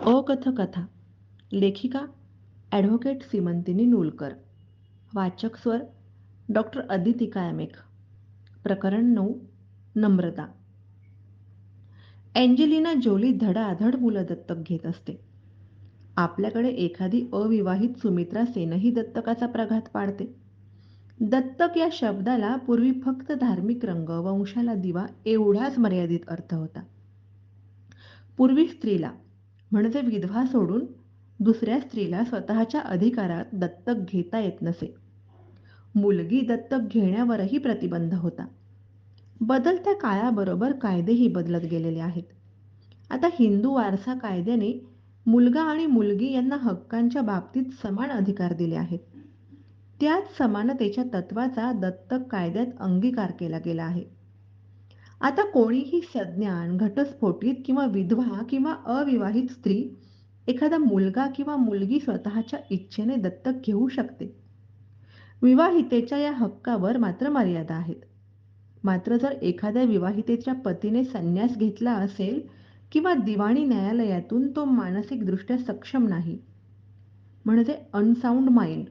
अकथकथा. लेखिका ॲडव्होकेट सीमंतिनी नूलकर. वाचक स्वर डॉक्टर अदिती कायमेक प्रकरण नऊ नम्रता. एंजेलिना जोली धडाधड मुलं दत्तक घेत असते. आपल्याकडे एखादी अविवाहित सुमित्रा सेनही दत्तकाचा प्रघात पाडते. दत्तक या शब्दाला पूर्वी फक्त धार्मिक रंग वंशाला दिवा एवढाच मर्यादित अर्थ होता. पूर्वी स्त्रीला म्हणजे विधवा सोडून दुसऱ्या स्त्रीला स्वतःच्या अधिकारात दत्तक घेता येत नसे. मुलगी दत्तक घेण्यावरही प्रतिबंध होता. बदलत्या काळाबरोबर कायदेही बदलत गेलेले आहेत. आता हिंदू वारसा कायद्याने मुलगा आणि मुलगी यांना हक्कांच्या बाबतीत समान अधिकार दिले आहेत. त्याच समानतेच्या तत्वाचा दत्तक कायद्यात अंगीकार केला गेला आहे. आता कोणीही सज्ञान घटस्फोटित किंवा विधवा किंवा अविवाहित स्त्री एखादा मुलगा किंवा मुलगी स्वतःच्या इच्छेने दत्तक घेऊ शकते. विवाहितेच्या या हक्कावर मात्र मर्यादा आहेत. मात्र जर एखाद्या विवाहितेच्या पतीने संन्यास घेतला असेल किंवा दिवाणी न्यायालयातून तो मानसिकदृष्ट्या सक्षम नाही म्हणजे अनसाऊंड माइंड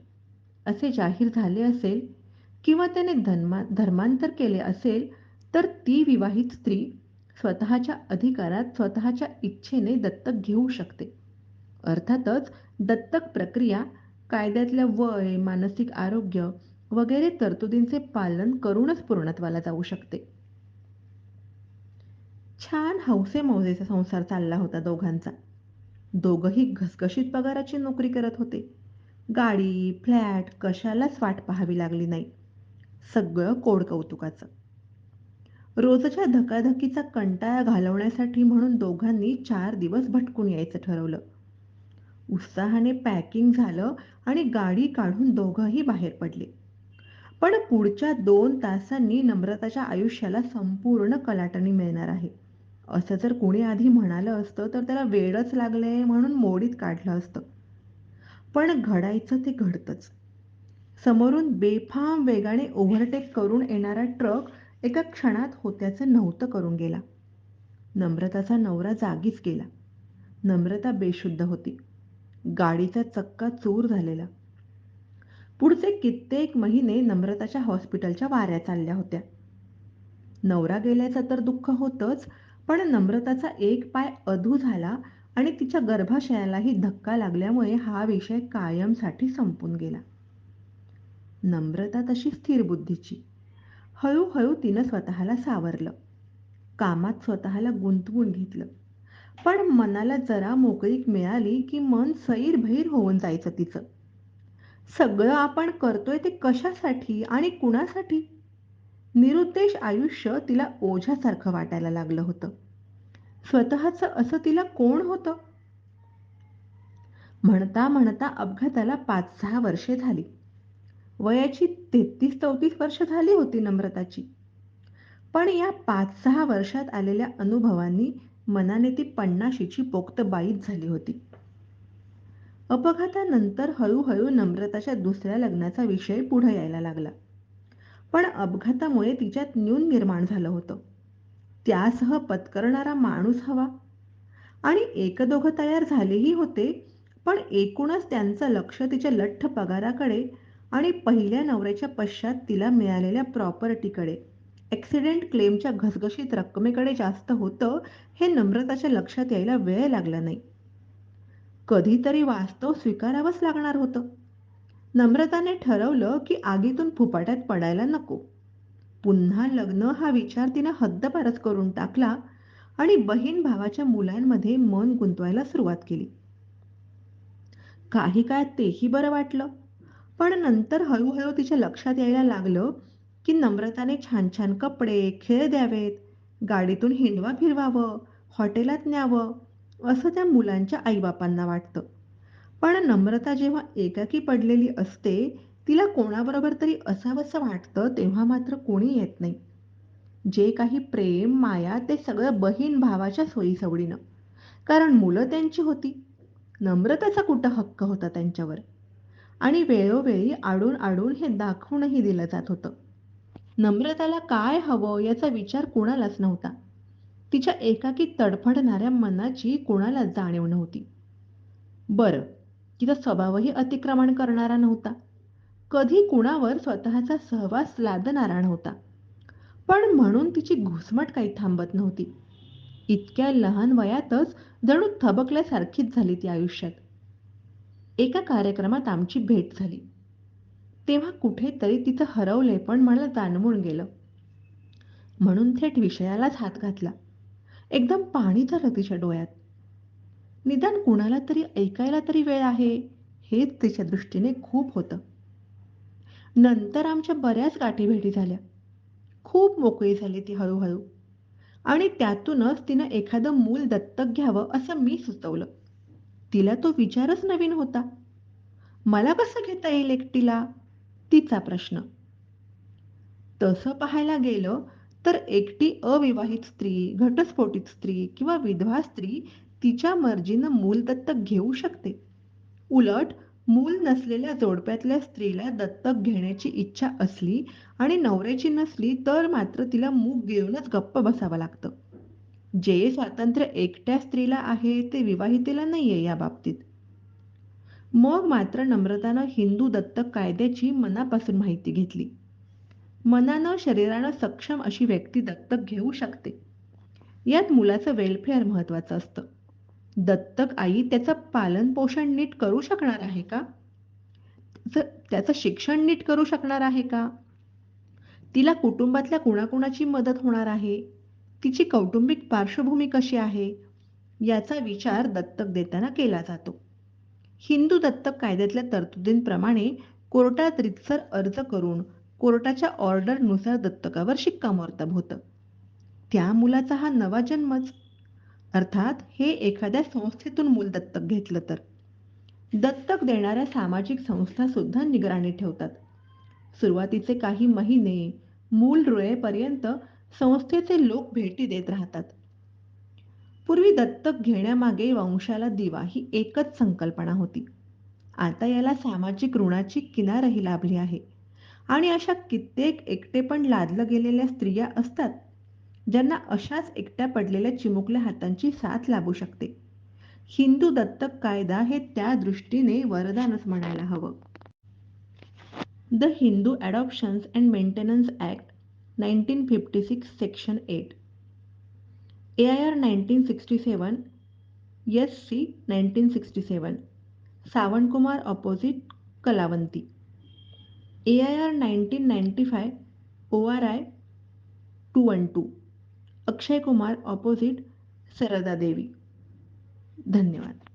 असे जाहीर झाले असेल किंवा त्याने धर्मा धर्मांतर केले असेल तर ती विवाहित स्त्री स्वतःच्या अधिकारात स्वतःच्या इच्छेने दत्तक घेऊ शकते. अर्थातच दत्तक प्रक्रिया कायद्यातल्या वय मानसिक आरोग्य वगैरे तरतुदींचे पालन करूनच पूर्णत्वाला जाऊ शकते. छान हौसे मौजेचा संसार चालला होता दोघांचा. दोघही घसघशीत पगाराची नोकरी करत होते. गाडी फ्लॅट कशालाच वाट पाहावी लागली नाही. सगळं कोड कौतुकाचं. रोजच्या धकाधकीचा कंटाळा घालवण्यासाठी म्हणून दोघांनी चार दिवस भटकून यायचं ठरवलं. उत्साहाने पॅकिंग झालं आणि गाडी काढून दोघंही बाहेर पडले. पण पुढच्या दोन तासांनी नम्रताच्या आयुष्याला संपूर्ण कलाटणी मिळणार आहे. असं जर कोणी आधी म्हणालं असतं तर त्याला वेळच लागलंय म्हणून मोडीत काढलं असतं. पण घडायचं ते घडतंच. समोरून बेफाम वेगाने ओव्हरटेक करून येणारा ट्रक एका क्षणात होत्याचं नव्हतं करून गेला. नम्रताचा नवरा जागीच गेला. नम्रता बेशुद्ध होती. गाडीचा चक्का चूर झालेला. पुढचे कित्येक महिने नम्रताच्या हॉस्पिटलच्या वाऱ्या चालल्या होत्या. नवरा गेल्याचं तर दुःख होतंच पण नम्रताचा एक पाय अधू झाला आणि तिच्या गर्भाशयालाही धक्का लागल्यामुळे हा विषय कायमसाठी संपून गेला. नम्रता तशी स्थिर बुद्धीची. हळूहळू तिनं स्वतःला सावरलं. कामात स्वतःला गुंतवून घेतलं. पण मनाला जरा मोकळीक मिळाली की मन सैरभैर होऊन जायचं तिचं. सगळं आपण करतोय ते कशासाठी आणि कुणासाठी? निरुद्देश आयुष्य तिला ओझ्यासारखं वाटायला लागलं होतं. स्वतःच असं तिला कोण होतं? म्हणता म्हणता अपघाताला पाच सहा वर्षे झाली. वयाची तेहतीस चौतीस वर्ष झाली होती नम्रताची. पण या पाच सहा वर्षात आलेल्या अनुभवांनी मनाने ती पन्नाशीची पोक्तबाईत झाली होती. अपघातानंतर हळूहळू नम्रताच्या दुसऱ्या लग्नाचा विषय पुढे यायला लागला. पण अपघातामुळे तिच्यात न्यून निर्माण झालं होतं. त्यासह पत्करणारा माणूस हवा. आणि एक दोघं तयार झालेही होते पण एकूणच त्यांचं लक्ष तिच्या लठ्ठ पगाराकडे आणि पहिल्या नवऱ्याच्या पश्चात तिला मिळालेल्या प्रॉपर्टीकडे. ॲक्सिडेंट क्लेमच्या घसघशीत रकमेकडे जास्त होतं हे नम्रताच्या लक्षात यायला वेळ लागला नाही. कधीतरी वास्तव स्वीकारावंच लागणार होतं. नम्रताने ठरवलं की आगीतून फुपाट्यात पडायला नको. पुन्हा लग्न हा विचार तिनं हद्दपारच करून टाकला आणि बहीण भावाच्या मुलांमध्ये मन गुंतवायला सुरुवात केली. काही काळ तेही बरं वाटलं. पण नंतर हळूहळू तिच्या लक्षात यायला लागलं की नम्रताने छान छान कपडे खेळ द्यावेत गाडीतून हिंडवा फिरवावं हॉटेलात न्यावं असं त्या मुलांच्या आईबापांना वाटतं. पण नम्रता जेव्हा एकाकी पडलेली असते तिला कोणाबरोबर तरी असावंसं वाटतं तेव्हा मात्र कोणी येत नाही. जे काही प्रेम माया ते सगळं बहीण भावाच्या सोयीसवडीनं. कारण मुलं त्यांची होती. नम्रताचा कुठं हक्क होता त्यांच्यावर? आणि वेळोवेळी आडून आडून हे दाखवूनही दिलं जात होतं नम्रताला काय हवं याचा विचार कोणालाच नव्हता तिच्या एकाकी तडफडणाऱ्या मनाची कोणाला जाणीव नव्हती बरं, तिचा स्वभावही अतिक्रमण करणारा नव्हता. कधी कुणावर स्वतःचा सहवास लादणारा नव्हता. पण म्हणून तिची घुसमट काही थांबत नव्हती. इतक्या लहान वयातच जणू थबकल्यासारखीच झाली ती आयुष्यात. एका कार्यक्रमात आमची भेट झाली. तेव्हा कुठेतरी तिथं हरवले पण मला जाणवून गेलं. म्हणून थेट विषयालाच हात घातला. एकदम पाणी झालं तिच्या डोळ्यात. निदान कुणाला तरी ऐकायला तरी वेळ आहे, हेच तिच्या दृष्टीने खूप होतं. नंतर आमच्या बऱ्याच गाठीभेटी झाल्या. खूप मोकळी झाली ती हळूहळू. आणि त्यातूनच तिनं एखादं मूल दत्तक घ्यावं असं मी सुचवलं. तिला तो विचारच नवीन होता. मला कसं घेता येईल एकटीला? तिचा प्रश्न. तसं पाहायला गेलं तर एकटी अविवाहित स्त्री, घटस्फोटित स्त्री किंवा विधवा स्त्री तिच्या मर्जीनं मूल दत्तक घेऊ शकते. उलट मूल नसलेल्या जोडप्यातल्या स्त्रीला दत्तक घेण्याची इच्छा असली आणि नवऱ्याची नसली तर मात्र तिला मूग घेऊनच गप्प बसावं लागतं. जे स्वातंत्र्य एकट्या स्त्रीला आहे ते विवाहितेला नाही आहे या बाबतीत. मग मात्र नम्रतानं हिंदू दत्तक कायद्याची मनापासून माहिती घेतली. मनानं शरीरानं सक्षम अशी व्यक्ती दत्तक घेऊ शकते. यात मुलाचं वेलफेअर महत्वाचं असतं. दत्तक आई त्याचं पालनपोषण नीट करू शकणार आहे का? त्याचं शिक्षण नीट करू शकणार आहे का? तिला कुटुंबातल्या कुणाकुणाची मदत होणार आहे? तिची कौटुंबिक पार्श्वभूमी कशी आहे? याचा विचार दत्तक देताना केला जातो. हिंदू दत्तक कायद्यातल्या तरतुदींप्रमाणे कोर्टात रितसर अर्ज करून कोर्टाच्या ऑर्डरनुसार दत्तकावर शिक्कामोर्तब होतं. त्या मुलाचा हा नवा जन्मच. अर्थात हे एखाद्या संस्थेतून मूल दत्तक घेतलं तर. दत्तक देणाऱ्या सामाजिक संस्था सुद्धा निगराणी ठेवतात. सुरुवातीचे काही महिने, मूल रुळेपर्यंत संस्थेचे लोक भेटी देत राहतात. पूर्वी दत्तक घेण्यामागे वंशाला दिवा ही एकच संकल्पना होती. आता याला सामाजिक ऋणाची किनारही लाभली आहे. आणि अशा कित्येक एकटे पण लादलं गेलेल्या स्त्रिया असतात, ज्यांना अशाच एकट्या पडलेल्या चिमुकल्या हातांची साथ लाभू शकते. हिंदू दत्तक कायदा हे त्या दृष्टीने वरदानच म्हणायला हवं. The Hindu adoptions and maintenance act, nineteen fifty six section eight. A I R nineteen sixty seven, S C nineteen sixty seven. Sawantkumar opposite Kalawanti. A I R nineteen ninety five, O R I two one two. Akshay Kumar opposite Sarda Devi धन्यवाद.